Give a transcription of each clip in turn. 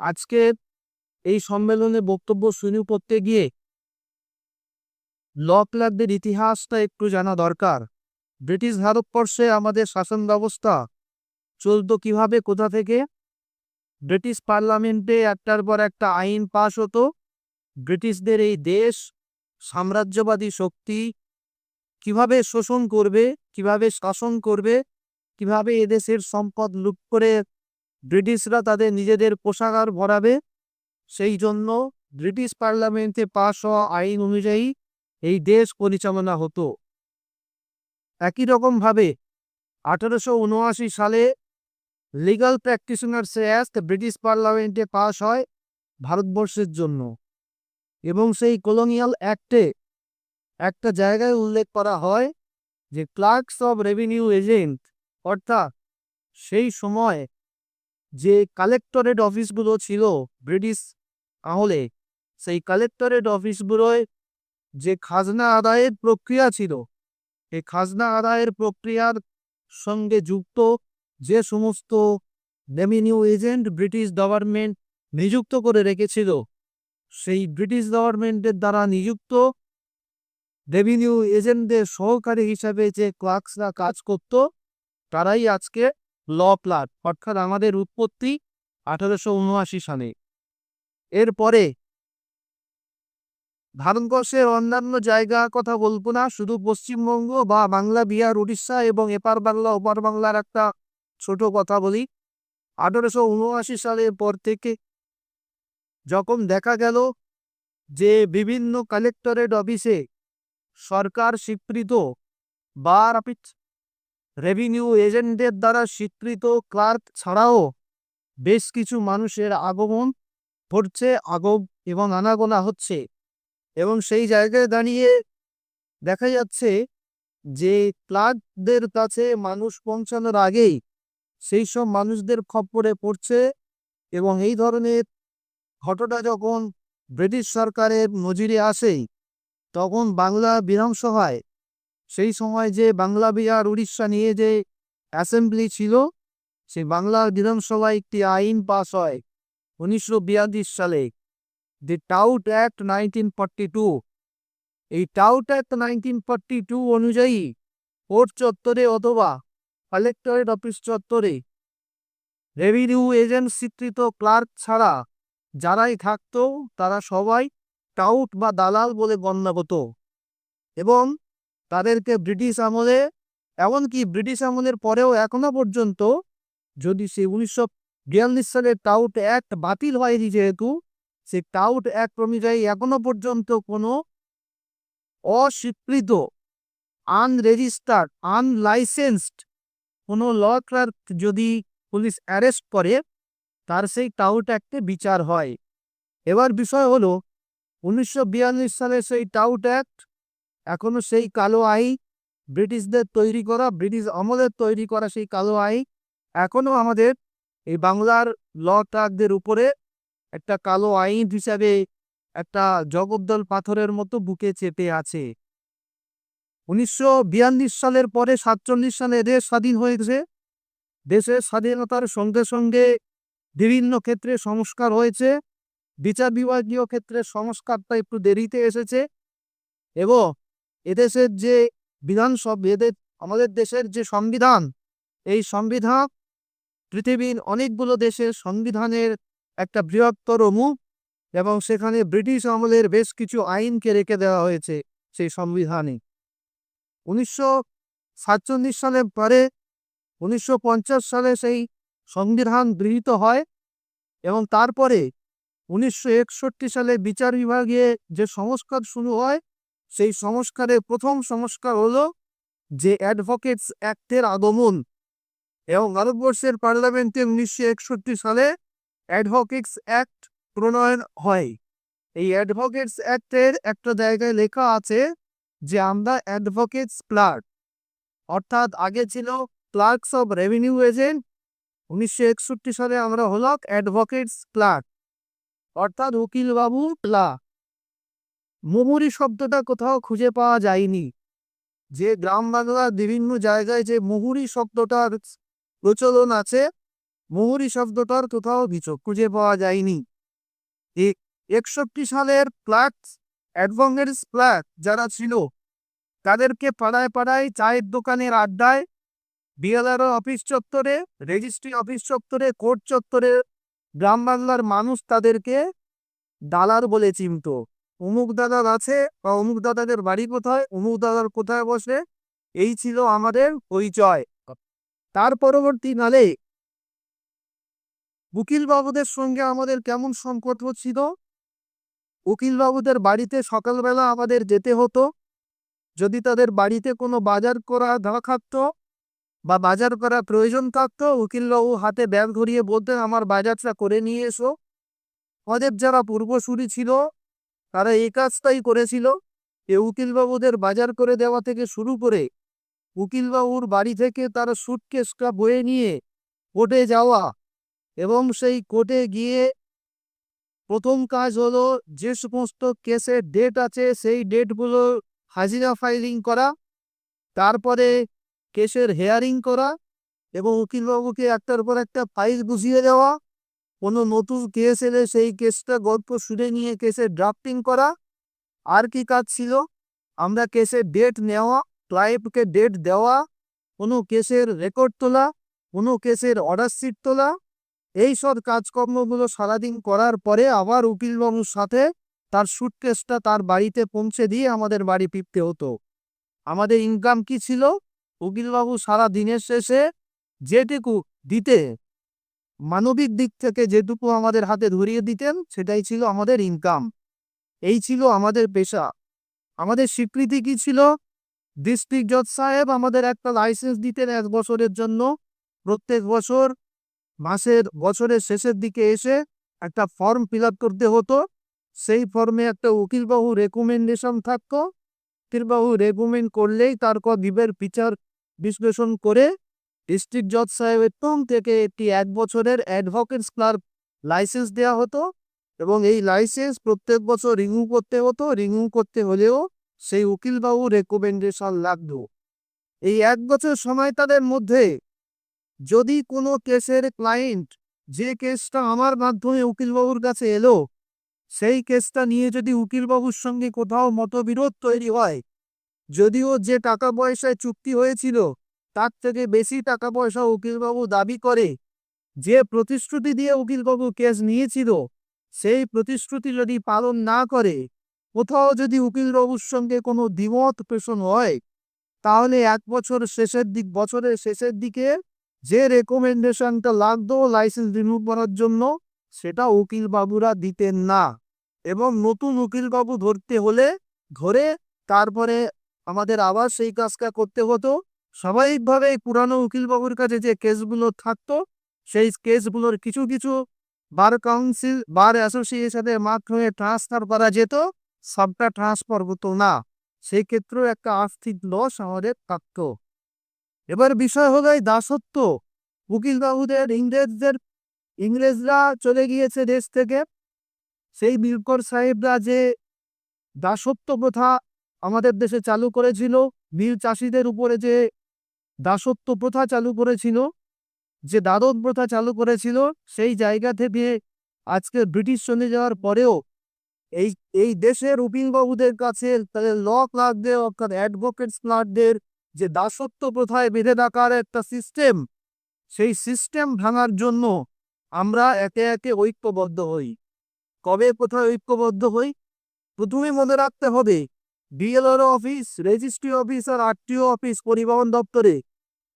আজকে এই সম্মেলনে বক্তব্য শুরু করতে গিয়ে ল ইতিহাসটা একটু জানা দরকার। ব্রিটিশ ভারতবর্ষে আমাদের শাসন ব্যবস্থা চলতো কীভাবে, কোথা থেকে? ব্রিটিশ পার্লামেন্টে একটার পর একটা আইন পাশ হতো। ব্রিটিশদের এই দেশ সাম্রাজ্যবাদী শক্তি কীভাবে শোষণ করবে, কীভাবে শাসন করবে, কীভাবে এদেশের সম্পদ লুট করে ব্রিটিশরা তাদের নিজেদের পোশাকার ভরাবে। সেই জন্য ব্রিটিশ পার্লামেন্টে পাশ হওয়া আইন অনুযায়ী এই দেশ পরিচালনা হতো। একই রকমভাবে আঠারোশো উনআশি সালে লিগাল প্র্যাকটিশনার্স অ্যাক্ট ব্রিটিশ পার্লামেন্টে পাশ হয় ভারতবর্ষের জন্য এবং সেই কলোনিয়াল অ্যাক্টে একটা জায়গায় উল্লেখ করা হয় যে ক্লার্কস অব রেভিনিউ এজেন্ট অর্থাৎ সেই সময় যে কালেক্টরেট অফিসগুলো ছিল ব্রিটিশ আমলে সেই কালেক্টরেট অফিসগুলোয় যে খাজনা আদায়ের প্রক্রিয়া ছিল এই খাজনা আদায়ের প্রক্রিয়ার সঙ্গে যুক্ত যে সমস্ত রেভিনিউ এজেন্ট ব্রিটিশ গভর্নমেন্ট নিযুক্ত করে রেখেছিল, সেই ব্রিটিশ গভর্নমেন্টের দ্বারা নিযুক্ত রেভিনিউ এজেন্টদের সহকারী হিসাবে যে ক্লার্কসরা কাজ করত, তারাই আজকে ল প্লাট, অর্থাৎ আমাদের উৎপত্তি আঠারোশো উনআশি সালে। এরপরে ভারতবর্ষের অন্যান্য জায়গা কথা বলব না, শুধু পশ্চিমবঙ্গ বা বাংলা, বিহার, উড়িষ্যা এবং এপার বাংলা, ওপার বাংলার একটা ছোট কথা বলি। আঠারোশো উনআশি সালের পর থেকে যখন দেখা গেল যে বিভিন্ন কালেক্টরেট অফিসে সরকার স্বীকৃত বা রেভিনিউ এজেন্টদের দ্বারা স্বীকৃত ক্লার্ক ছাড়াও বেশ কিছু মানুষের আগমন ঘটছে, আগম এবং আনাগোনা হচ্ছে। এবং সেই জায়গায় দাঁড়িয়ে দেখা যাচ্ছে যে ক্লার্কদের কাছে মানুষ পৌঁছানোর আগেই সেই সব মানুষদের খপ্পরে পড়ছে এবং এই ধরনের ঘটনা যখন ব্রিটিশ সরকারের নজিরে আসে, তখন বাংলা বিধানসভায় সেই সময় যে বাংলা বিহার উড়িষ্যা নিয়ে যে অ্যাসেম্বলি ছিল, সেই বাংলা বিধানসভায় একটি আইন পাস হয় উনিশশো বিয়াল্লিশ সালে। The tout act nineteen forty two. এই tout act nineteen forty two অনুযায়ী কোর্ট চত্বরে অথবা কালেক্টরেট অফিস চত্বরে রেভিনিউ এজেন্ট স্বীকৃত ক্লার্ক ছাড়া যারাই থাকতো, তারা সবাই টাউট বা দালাল বলে গণ্য হতো এবং তাদেরকে ব্রিটিশ আমলে, এমনকি ব্রিটিশ আমলের পরেও এখনও পর্যন্ত যদি সে উনিশশো বিয়াল্লিশ সালের টাউট অ্যাক্ট বাতিল হয়নি যেহেতু, সে টাউট অ্যাক্ট অনুযায়ী এখনও পর্যন্ত কোনো অস্বীকৃত, আনরেজিস্টার্ড, আনলাইসেন্সড কোনো ল ক্লার্ক যদি পুলিশ অ্যারেস্ট করে, তার সেই টাউট অ্যাক্টে বিচার হয়। এবার বিষয় হলো, উনিশশো বিয়াল্লিশ সালে সেই টাউট অ্যাক্ট এখনও সেই কালো আই ব্রিটিশদের তৈরি করা, ব্রিটিশ আমলের তৈরি করা সেই কালো আই এখনও আমাদের এই বাংলার ল ক্লার্কদের উপরে একটা কালো আইন হিসাবে একটা জগদ্দল পাথরের মতো বুকে চেপে আছে। উনিশশো বিয়াল্লিশ সালের পরে সাতচল্লিশ সালে দেশ স্বাধীন হয়েছে। দেশের স্বাধীনতার সঙ্গে সঙ্গে বিভিন্ন ক্ষেত্রে সংস্কার হয়েছে। বিচার বিভাগীয় ক্ষেত্রে সংস্কারটা একটু দেরিতে এসেছে। এবং এদেশের যে বিধানসভা, এদের, আমাদের দেশের যে সংবিধান, এই সংবিধান পৃথিবীর অনেকগুলো দেশের সংবিধানের একটা বৃহত্তর মুখ এবং সেখানে ব্রিটিশ আমলের বেশ কিছু আইনকে রেখে দেওয়া হয়েছে সেই সংবিধানে। উনিশশো সাতচল্লিশ সালের পরে উনিশশো পঞ্চাশ সালে সেই সংবিধান গৃহীত হয় এবং তারপরে উনিশশো একষট্টি সালে বিচার বিভাগে যে সংস্কার শুরু হয় সেই সংস্কারের প্রথম সংস্কার হলো যে অ্যাডভোকেটস অ্যাক্টের আগমন। এবং ভারতবর্ষের পার্লামেন্টে উনিশশো একষট্টি সালে অ্যাডভোকেটস অ্যাক্ট প্রণয়ন হয়। এই অ্যাডভোকেটস অ্যাক্টের একটা জায়গায় লেখা আছে যে আমরা অ্যাডভোকেটস ক্লার্ক। অর্থাৎ আগে ছিল ক্লার্কস অব রেভিনিউ এজেন্ট। উনিশশো একষট্টি সালে আমরা হলাম অ্যাডভোকেটস ক্লার্ক। অর্থাৎ উকিল বাবু ক্লা মুহুরি শব্দটা কোথাও খুঁজে পাওয়া যায়নি। যে গ্রাম বাংলার বিভিন্ন জায়গায় যে মুহুরি শব্দটার প্রচলন আছে, মোহরি শব্দটার কোথাও কিছু খুঁজে পাওয়া যায়নি। একষট্টি সালের প্লাক অ্যাডভোকেটস প্লাক যারা ছিল, তাদেরকে পাড়ায় পাড়ায় চায়ের দোকানের আড্ডায় বিএলআরও অফিস চত্বরে, রেজিস্ট্রি অফিস চত্বরে, কোর্ট চত্বরে গ্রাম বাংলার মানুষ তাদেরকে দালার বলে চিনত। অমুক দাদার আছে বা অমুক দাদাদের বাড়ি কোথায়, অমুক দাদার কোথায় বসে, এই ছিল আমাদের পরিচয়। তার পরবর্তী কালে উকিলবাবুদের সঙ্গে আমাদের কেমন সম্পর্ক ছিল? উকিলবাবুদের বাড়িতে সকালবেলা আমাদের যেতে হতো। যদি তাদের বাড়িতে কোনো বাজার করা দেওয়া থাকতো বা বাজার করা প্রয়োজন থাকতো, উকিলবাবু হাতে ব্যাগ ধরিয়ে বলতেন, আমার বাজারটা করে নিয়ে এসো। আমাদের যারা পূর্বসূরি ছিল তারা এই কাজটাই করেছিল। এ উকিলবাবুদের বাজার করে দেওয়া থেকে শুরু করে উকিলবাবুর বাড়ি থেকে তার সুটকেসটা বয়ে নিয়ে কোর্টে যাওয়া এবং সেই কোর্টে গিয়ে প্রথম কাজ হলো যে সমস্ত কেসের ডেট আছে সেই ডেটগুলো হাজিরা ফাইলিং করা, তারপরে কেসের হেয়ারিং করা এবং উকিলবাবুকে একটার পর একটা ফাইল বুঝিয়ে দেওয়া কোনো নতুন কেস এলে সেই কেসটা গল্প শুনে নিয়ে কেসের ড্রাফটিং করা। আর কি কাজ ছিল? আমরা কেসের ডেট নেওয়া ক্লায়েন্টকে ডেট দেওয়া, কোনো কেসের রেকর্ড তোলা, কোনো কেসের অর্ডার শিট তোলা। এই সব কাজকর্মগুলো সারাদিন করার পরে আবার উকিলবাবুর সাথে তার সুটকেসটা তার বাড়িতে পৌঁছে দিয়ে আমাদের বাড়ি ফিরতে হতো। আমাদের ইনকাম কি ছিল? উকিলবাবু সারা দিনের শেষে যেটুকু দিতে মানবিক দিক থেকে যেটুকু আমাদের হাতে ধরিয়ে দিতেন, সেটাই ছিল আমাদের ইনকাম এই ছিল আমাদের পেশা। আমাদের স্বীকৃতি কি ছিল? ডিস্ট্রিক্ট জজ সাহেব আমাদের একটা লাইসেন্স দিতেন এক বছরের জন্য। প্রত্যেক বছর মাসের বছরের শেষের দিকে এসে একটা ফর্ম ফিল করতে হতো। সেই ফর্মে একটা উকিলবাহু রেকমেন্ডেশন থাকতো। উকিলবাবু রেকমেন্ড করলেই তারপর বিবের বিচার বিশ্লেষণ করে ডিস্ট্রিক্ট জজ সাহেবের তম থেকে একটি এক বছরের অ্যাডভোকেটস ক্লার্ক লাইসেন্স দেওয়া হতো এবং এই লাইসেন্স প্রত্যেক বছর রিনিউ করতে হতো। রিনিউ করতে হলেও সেই উকিলবাবু রেকমেন্ডেশন লাগত। এই এক বছর সময় তাদের মধ্যে যদি কোনো কেসের ক্লায়েন্ট যে কেসটা আমার মাধ্যমে উকিলবাবুর কাছে এলো, সেই কেসটা নিয়ে যদি উকিলবাবুর সঙ্গে কোথাও মতবিরোধ তৈরি হয়, যদিও যে টাকা পয়সায় চুক্তি হয়েছিল তার থেকে বেশি টাকা পয়সা উকিলবাবু দাবি করে। যে প্রতিশ্রুতি দিয়ে উকিলবাবু কেস নিয়েছিল, সেই প্রতিশ্রুতি যদি পালন না করে, কোথাও যদি উকিলবাবুর সঙ্গে কোনো দ্বিমত পেশন হয়, তাহলে এক বছর শেষের দিক, বছরের শেষের দিকে যে রেকমেন্ডেশনটা লাগতো লাইসেন্স রিমুভ করার জন্য, সেটা উকিলবাবুরা দিতেন না। এবং নতুন উকিলবাবু ধরতে হলে ধরে তারপরে আমাদের আবার সেই কাজটা করতে হতো। স্বাভাবিকভাবে পুরানো উকিলবাবুর কাছে যে কেসগুলো থাকতো, সেই কেসগুলোর কিছু কিছু বার কাউন্সিল, বার অ্যাসোসিয়েশনের মাধ্যমে ট্রান্সফার করা যেত, সবটা ট্রান্সফার হতো না। সেই ক্ষেত্রেও একটা আর্থিক লস আমাদের থাকতো। এবার বিষয় হলো এই দাসত্ব। উকিলবাবুদের ইংরেজদের, ইংরেজরা চলে গিয়েছে দেশ থেকে। সেই মিরকর সাহেবরা যে দাসত্ব প্রথা আমাদের দেশে চালু করেছিল মিল চাষিদের উপরে যে দাসত্ব প্রথা চালু করেছিল। যে দাদন প্রথা চালু করেছিল, সেই জায়গা থেকে আজকে ব্রিটিশ চলে যাওয়ার পরেও এই এই দেশের উকিলবাবুদের কাছে তাদের ল ক্লার্কদের অর্থাৎ অ্যাডভোকেটস ক্লার্কদের যে দাসত্ব প্রথায় বেঁধে রাখার একটা সিস্টেম সেই সিস্টেম ভাঙার জন্য আমরা একে একে ঐক্যবদ্ধ হই। কবে কোথায় ঐক্যবদ্ধ হই? প্রথমে মনে রাখতে হবে ডিএলআর অফিস রেজিস্ট্রি অফিস আর আরটিও অফিস পরিবহন দপ্তরে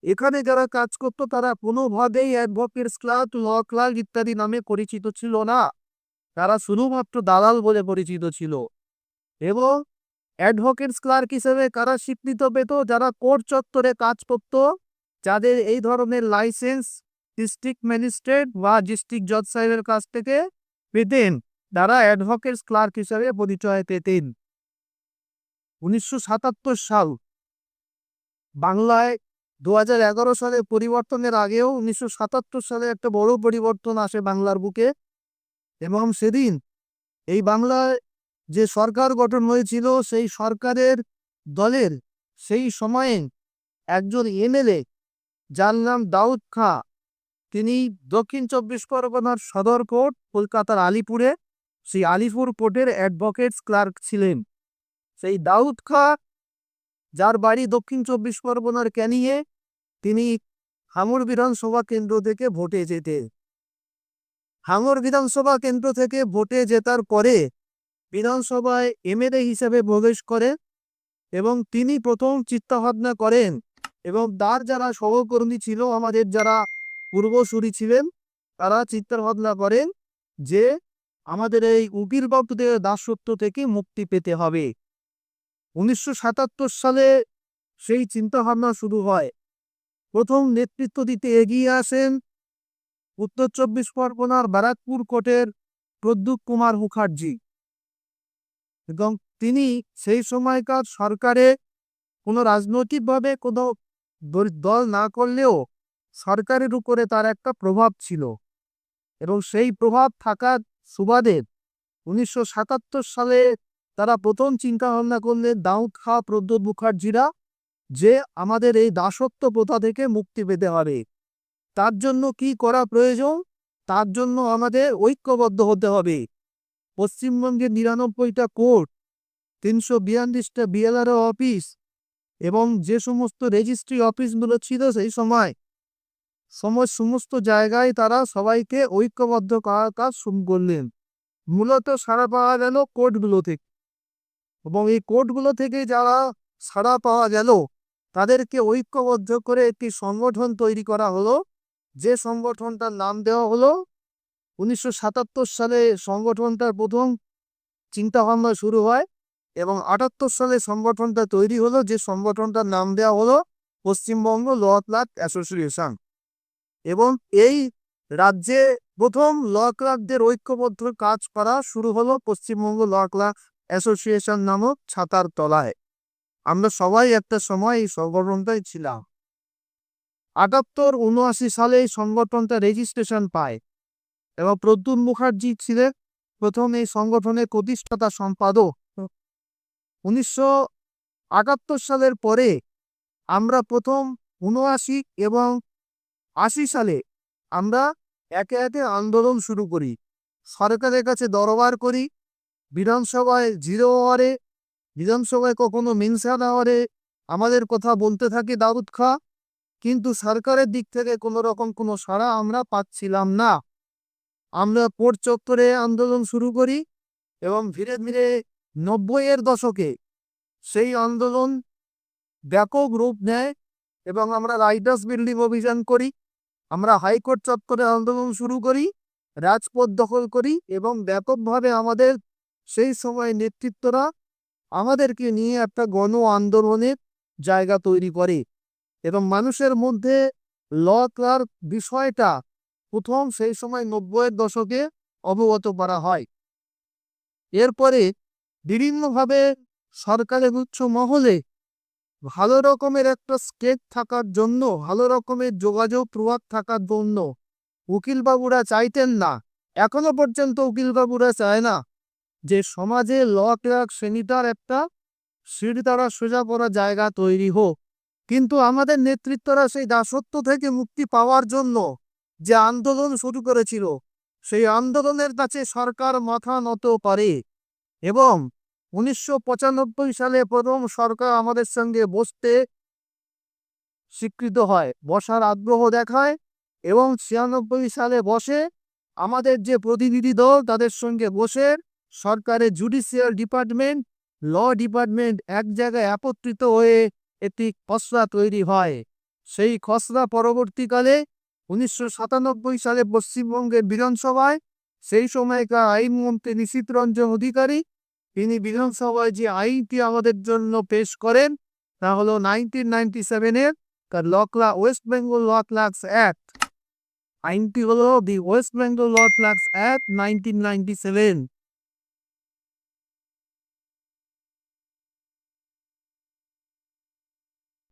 এখানে যারা কাজ করতো, তারা কোনোভাবেই অ্যাডভোকেটস ক্লার্ক ল ক্লার্ক ইত্যাদি নামে পরিচিত ছিল না। তারা শুধুমাত্র দালাল বলে পরিচিত ছিল। এবং অ্যাডভোকেটস ক্লার্ক হিসেবে কারা স্বীকৃত পেত, যারা কোর্ট চত্বরে কাজ করত, যাদের এই ধরনের লাইসেন্স ডিস্ট্রিক্ট ম্যাজিস্ট্রেট বা ডিস্ট্রিক্ট জজ সাহেবের কাছ থেকে পেতেন, তারা অ্যাডভোকেটস ক্লার্ক হিসেবে পরিচয় পেতেন। উনিশশো সাতাত্তর সাল বাংলায় দু হাজার এগারো সালে পরিবর্তনের আগেও উনিশশো সাতাত্তর সালে একটা বড় পরিবর্তন আসে বাংলার বুকে। এবং সেদিন এই বাংলায় যে সরকার গঠন হয়েছিল, সেই সরকারের দলের সেই সময়ে একজন এমএলএ যার নাম দাউদ খাঁ, তিনি দক্ষিণ চব্বিশ পরগনার সদর কোর্ট, কলকাতার আলিপুরে সেই আলিপুর কোর্টের অ্যাডভোকেটস ক্লার্ক ছিলেন। সেই দাউদ খা যার বাড়ি দক্ষিণ চব্বিশ পরগনার ক্যানিংয়ে তিনি হাঙর বিধানসভা কেন্দ্র থেকে ভোটে যেতেন হাঙর বিধানসভা কেন্দ্র থেকে ভোটে জেতার পরে বিধানসভায় এমএলএ হিসেবে প্রবেশ করেন এবং তিনি প্রথম চিন্তাভাবনা করেন এবং তার যারা সহকর্মী ছিল, আমাদের যারা পূর্বসূরি ছিলেন, তারা চিন্তাভাবনা করেন যে আমাদের এই উকিলবাবুদের দাসত্ব থেকে মুক্তি পেতে হবে। উনিশশো সাতাত্তর সালে সেই চিন্তাভাবনা শুরু হয়। প্রথম নেতৃত্ব দিতে এগিয়ে আসেন উত্তর চব্বিশ পরগনার ব্যারাকপুর কোটের প্রদ্যুৎ কুমার মুখার্জি এবং তিনি সেই সময়কার সরকারে কোনো রাজনৈতিকভাবে কোনো দল- না করলেও সরকারের উপরে তার একটা প্রভাব ছিল এবং সেই প্রভাব থাকার সুবাদে উনিশশো সাতাত্তর সালে তারা প্রথম চিন্তা ভাবনা করলেন দাউদ খা প্রদ্যুৎ মুখার্জিরা যে আমাদের এই দাসত্ব প্রথা থেকে মুক্তি পেতে হবে। তার জন্য কি করা প্রয়োজন? তার জন্য আমাদের ঐক্যবদ্ধ হতে হবে। পশ্চিমবঙ্গের নিরানব্বইটা কোর্ট, তিনশো বিয়াল্লিশটা বিএলআরও অফিস এবং যে সমস্ত রেজিস্ট্রি অফিসগুলো ছিল সেই সময় সময় সমস্ত জায়গায় তারা সবাইকে ঐক্যবদ্ধ করার কাজ শুরু করলেন। মূলত সাড়া পাওয়া গেল কোর্টগুলো থেকে এবং এই কোর্টগুলো থেকে যারা সাড়া পাওয়া গেল। তাদেরকে ঐক্যবদ্ধ করে একটি সংগঠন তৈরি করা হলো। যে সংগঠনটার নাম দেওয়া হলো উনিশশো সাতাত্তর সালে সংগঠনটার প্রথম চিন্তাভাবনা শুরু হয় এবং আটাত্তর সালে সংগঠনটা তৈরি হলো। যে সংগঠনটার নাম দেওয়া হলো পশ্চিমবঙ্গ ল ক্লার্ক অ্যাসোসিয়েশন। এবং এই রাজ্যে প্রথম ল ক্লার্কদের ঐক্যবদ্ধ কাজ করা শুরু হলো পশ্চিমবঙ্গ ল ক্লার্ক অ্যাসোসিয়েশন নামক ছাতার তলায়। আমরা সবাই একটা সময় এই সংগঠনটাই ছিলাম। আটাত্তর উনআশি সালে এই সংগঠনটা রেজিস্ট্রেশন পায় এবং প্রদ্যুৎ মুখার্জি ছিলেন প্রথম এই সংগঠনের প্রতিষ্ঠাতা সম্পাদক। উনিশশো আটাত্তর সালের পরে আমরা প্রথম উনআশি এবং আশি সালে আমরা একে একে আন্দোলন শুরু করি। সরকারের কাছে দরবার করি। বিধানসভায় জিরো আওয়ারে বিধানসভায় কখনো মিনসান আওয়ারে আমাদের কথা বলতে থাকি দাউদ খা, কিন্তু সরকারের দিক থেকে কোনো রকম কোনো সাড়া আমরা পাচ্ছিলাম না। আমরা কোর্ট চত্বরে আন্দোলন শুরু করি এবং ধীরে ধীরে নব্বইয়ের দশকে সেই আন্দোলন ব্যাপক রূপ নেয় এবং আমরা রাইটার্স বিল্ডিং অভিযান করি, আমরা হাইকোর্ট চত্বরে আন্দোলন শুরু করি, রাজপথ দখল করি এবং ব্যাপকভাবে আমাদের সেই সময় নেতৃত্বরা আমাদেরকে নিয়ে একটা গণ আন্দোলনের জায়গা তৈরি করে এবং মানুষের মধ্যে ল বিষয়টা প্রথম সেই সময় নব্বইয়ের দশকে অবগত করা হয়। এরপরে বিভিন্নভাবে সরকারের উচ্চ মহলে ভালো রকমের একটা স্কেচ থাকার জন্য, ভালো রকমের যোগাযোগ প্রভাব থাকার জন্য উকিলবাবুরা চাইতেন না। এখনও পর্যন্ত উকিলবাবুরা চায় না। যে সমাজে ল ক্লার্ক শ্রেণীটার একটা সিঁড়ি দ্বারা সোজা করা জায়গা তৈরি হোক। কিন্তু আমাদের নেতৃত্বরা সেই দাসত্ব থেকে মুক্তি পাওয়ার জন্য যে আন্দোলন শুরু করেছিল, সেই আন্দোলনের কাছে সরকার মাথা নত করে এবং উনিশশো পঁচানব্বই সালে প্রথম সরকার আমাদের সঙ্গে বসতে স্বীকৃত হয়, বসার আগ্রহ দেখায় এবং ছিয়ানব্বই সালে বসে আমাদের যে প্রতিনিধি দল তাদের সঙ্গে বসে সরকারের জুডিশিয়াল ডিপার্টমেন্ট ল ডিপার্টমেন্ট এক জায়গায় একত্রিত হয়ে একটি খসড়া তৈরি হয়। সেই খসড়া পরবর্তীকালে উনিশশো সাতানব্বই সালে পশ্চিমবঙ্গের বিধানসভায়, সেই সময়কার আইনমন্ত্রী নিশীত রঞ্জন অধিকারী, তিনি বিধানসভায় যে আইনটি আমাদের জন্য পেশ করেন, তা হলো নাইনটিন নাইনটি সেভেনের ল ক্লা West Bengal law clerks act. আইনটি হলো the West Bengal law clerks act nineteen ninety seven